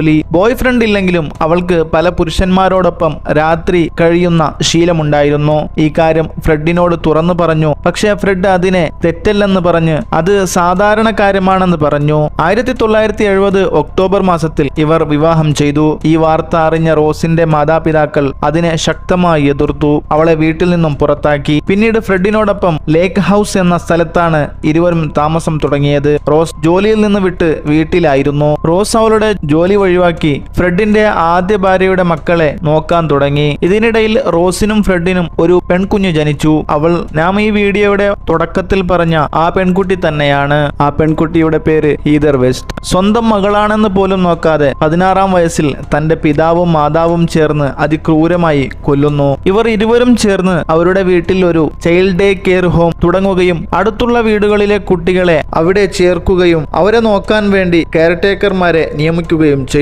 ജോലി boy friend ഇല്ലെങ്കിലും അവൾക്ക് പല പുരുഷന്മാരോടൊപ്പം രാത്രി കഴിയുന്ന ശീലമുണ്ടായിരുന്നു. ഈ കാര്യം ഫ്രെഡിനോട് തുറന്നു പറഞ്ഞു. പക്ഷേ ഫ്രെഡ് അതിനെ തെറ്റല്ലെന്ന് പറഞ്ഞ് അത് സാധാരണ കാര്യമാണെന്ന് പറഞ്ഞു. ആയിരത്തി തൊള്ളായിരത്തി എഴുപത് ഒക്ടോബർ മാസത്തിൽ ഇവർ വിവാഹം ചെയ്തു. ഈ വാർത്ത അറിഞ്ഞ റോസിന്റെ മാതാപിതാക്കൾ അതിനെ ശക്തമായി എതിർത്തു. അവളെ വീട്ടിൽ നിന്നും പുറത്താക്കി. പിന്നീട് ഫ്രെഡിനോടൊപ്പം ലേക്ക് ഹൗസ് എന്ന സ്ഥലത്താണ് ഇരുവരും താമസം തുടങ്ങിയത്. റോസ് ജോലിയിൽ നിന്ന് വിട്ട് വീട്ടിലായിരുന്നു. റോസ് അവളുടെ ജോലി ഒഴിവാക്കി. ഫ്രെഡിന്റെ ആദ്യ ഭാര്യയുടെ മക്കളെ നോക്കാൻ തുടങ്ങി. ഇതിനിടയിൽ റോസിനും ഫ്രെഡിനും ഒരു പെൺകുഞ്ഞു ജനിച്ചു. അവൾ നാം ഈ വീഡിയോയുടെ തുടക്കത്തിൽ പറഞ്ഞ ആ പെൺകുട്ടി തന്നെയാണ്. ആ പെൺകുട്ടിയുടെ പേര് ഹീദർ വെസ്റ്റ്. സ്വന്തം മകളാണെന്ന് പോലും നോക്കാതെ പതിനാറാം വയസ്സിൽ തന്റെ പിതാവും മാതാവും ചേർന്ന് അതിക്രൂരമായി കൊല്ലുന്നു. ഇവർ ഇരുവരും ചേർന്ന് അവരുടെ വീട്ടിൽ ഒരു ചൈൽഡ് ഡേ കെയർ ഹോം തുടങ്ങുകയും അടുത്തുള്ള വീടുകളിലെ കുട്ടികളെ അവിടെ ചേർക്കുകയും അവരെ നോക്കാൻ വേണ്ടി കെയർടേക്കർമാരെ നിയമിക്കുകയും ചെയ്തു.